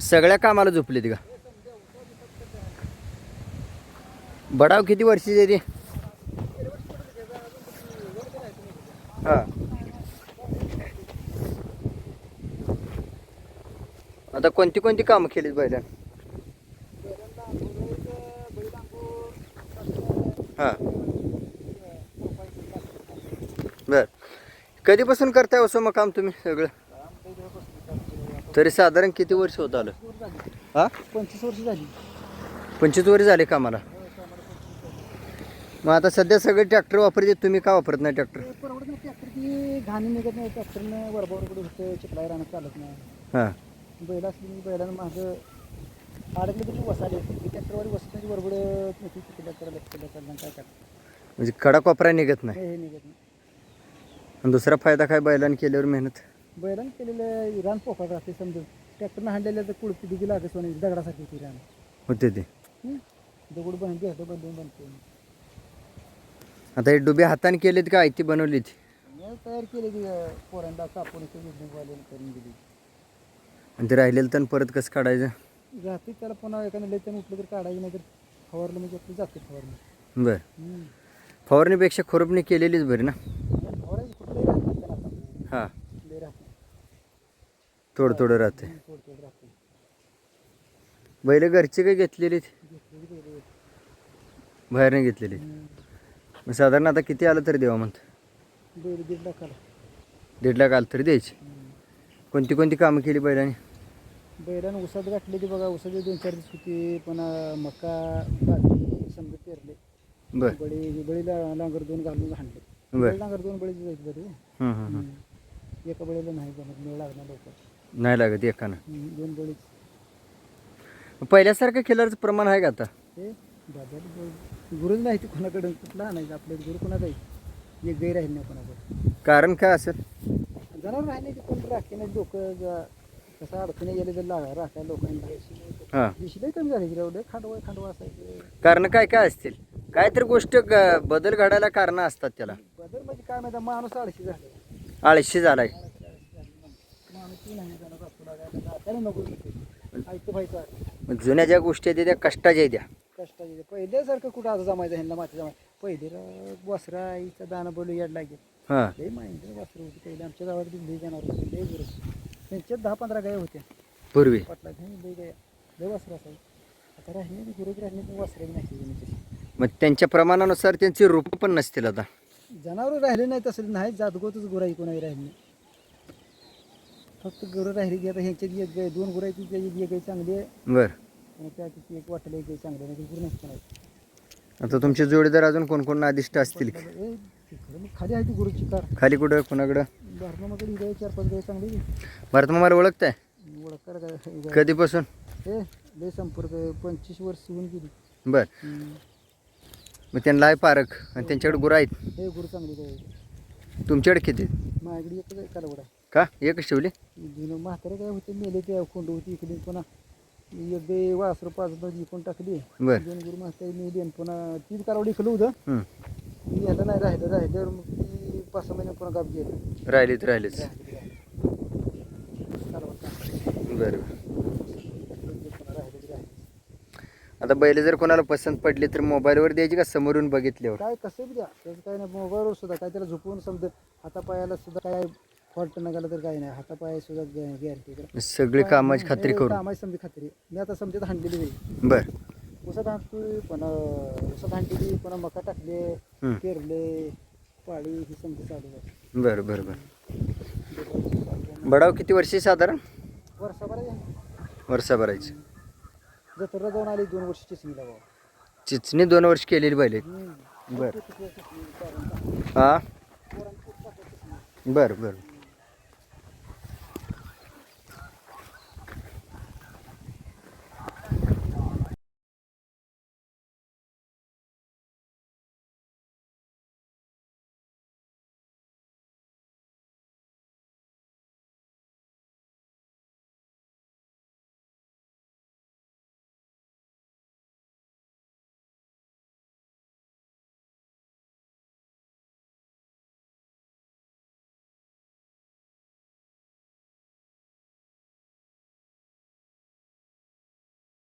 सगळ्या कामाला झोपलेत का बडाव किती वर्षाची आहे हां हा. आता कोणती कोणती कामं केलीत बैला हा. बर. कधीपासून करताय हो असं मग काम तुम्ही सगळं? तरी साधारण किती वर्ष होत आलं? हा? पंचवीस वर्ष झाली. पंचवीस वर्ष झाले कामाला मग आता सध्या सगळे ट्रॅक्टर वापरते तुम्ही का वापरत नाही ट्रॅक्टर? परवडत नाही ट्रॅक्टर ती घाणी निघत नाही ट्रॅक्टरनं वरबावरकडे होतं चिखलाय राहणं चालत नाही. हां. बैल असली बैलानं माझं अडकलं तरी वसाले. ट्रॅक्टरवर नाही बरोबर नाही चिखल्या करायला चिखल्या करायला काय करतात म्हणजे कडा कोपरा निघत नाही. हे निघत नाही. आणि दुसरा फायदा काय बैलाने केल्यावर मेहनत? बैलानं केलेलं रान पोकळ राहते समजून. ट्रॅक्टरनं हाणलेलं तर कुडपी दिगी लागत सोने दगडासारखी ती रान होते ते. हं? दगड बनवून घेतो बनवून बनते आता हे डुबे हाताने केलेत का? आयती ती मी तयार केली की पोरांना कापून बिल्डिंगवाल्यानं करून दिली. आणि ते राहिलेलं तर परत कसं काढायचं? जाते त्याला पुन्हा एखादं लय त्यानं उठलं तर काढायचं नाही तर फवारलं म्हणजे आपली जाते फवारणी. बरं. हं. फवारणीपेक्षा खुरपणी केलेलीच बरी ना फवारायचं कुठलंही राहत नाही त्याला आता. हां लय राहत नाही थोडं थोडं राहते बैल घरची काही घेतलेली. बाहेरने घेतलेली. मग साधारण आता किती आलं तरी देवा म्हणत दीड लाखाला दीड लाख आलं तरी द्यायची. कोणती कोणती कामं केली बैलाने बैलानं उसात घातली ती बघा उसाचे दोन चार दिवस होती पुन्हा मका बाजरी समजा पेरले बरं बळी बळीला नांगर दोन घालून हाणले. बळी नांगर दोन बळीचे जायचे बरे. हं. एका बळीला नाही लागणार लवकर नाही लागत एकानं. दोन पहिल्यासारखं केल्याचं प्रमाण आहे का आता? हे बाजार गुरुच नाही ते कोणाकडून कुठला नाही आपल्या गुरु कोणाचा आहे? एक गैर राहील नाही कोणाकडे. कारण काय असेल? जनावर राहिले ते कोण राखे नाही लोक कसं अडचणी गेले तर लागा राखाय लोकांना. हां. दिशेला कमी झाले की खांडवा खांडवा असायचे. कारण काय काय असतील? काहीतरी गोष्ट ग- बदल घडायला कारण असतात त्याला. बदल म्हणजे काय माहिती माणूस आळशी झाला. आळशी झालाय. लागायला त्याला नको ऐकतो व्हायचं मग जुन्या ज्या गोष्टी आहेत त्या कष्टाच्या आहेत त्या. कष्टाचे पहिल्यासारखं कुठं आता जमायचं ह्यांना माती जमाय पहिले वासरा आईचा दाना बोलू याड लागेल. हां. लई माहिती वासरं होती. पहिले आमच्या गावात लई जनावर होती लई गुरु त्यांच्यात दहा पंधरा गाय होत्या. पूर्वी. पाटला लई गाय. लई वासरं असायची. आता राहिले गुरुच राहिले वासरे नाही जमिनीचे मग त्यांच्या प्रमाणानुसार त्यांची रूप पण नसतील आता. जनावर राहिले नाही तसं नाही जातगोतच गुराई कोणाही राहिली नाही. फक्त गुरं राहिली की आता ह्यांच्यात एक गाय दोन गुरायची त्याची एक गाय चांगली आहे. बर. आणि त्या तिची एक वाटलं एक गाय चांगली आहे नाही गुरु नाही. कोणाची आता तुमचे जोडीदार अजून कोण कोण अधिष्ट असतील? की? ए, तिकडं मग खाली आहे ती गुरुची कार. खाली कुठं कोणाकडं? धरणामध्ये गाय चार पाच गाय चांगली भारत मला ओळखताय? ओळख कर गाय कधीपासून? हे लय संपर्क आहे. पंचवीस वर्ष होऊन गेली. बर. हम्म. मग त्यांना आहे पारख आणि त्यांच्याकडे गुरं आहेत. हे गुरु चांगली गाय आहे. तुमच्याकडे किती आहेत? माझ्याकडे एकच आहे कालवड. आहे का? एकच ठेवली? जुनं म्हातारे काय होते मेले ते कोंड होती इकडे पुन्हा. एक गाय वासरू पाच दोन इकडून टाकली. बर. दोन गुरु म्हातारे मेली आणि पुन्हा तीन कालवड इकडं होतं. हं. मी याला नाही राहिलं राहिल्यावर मग ती पाच सहा महिने पुन्हा गाप गेलं. राहिलीत राहिलीच टाकली. बरं. राहिलं. आता बैल जर कोणाला पसंत पडली तर मोबाईलवर द्यायची का समोरून बघितल्यावर? काय कसं बी द्या. त्याचं काय नाही मोबाईलवर सुद्धा काय त्याला झोपवून समजा हातापायाला सुद्धा काय फॉल्ट निघाला तर काही नाही. हातापाया सुद्धा गॅरंटी सगळी कामाची खात्री करून. कामाची समजी खात्री. मी आता समजत हाणलेली नाही बर. उसात हाणतोय पण उसात हाणलेली पुन्हा मका टाकले. पेरले पाळी ही समजी चालू आहे. बरं बरं बरं. बडाव किती वर्षी साधारण? वर्षभर वर्षा भरायची जत्रा जाऊन आली दोन वर्षाची सिंगला बाबा चिचणी दोन वर्ष केलेली. हम्म. बरं? हा. बरं बरं.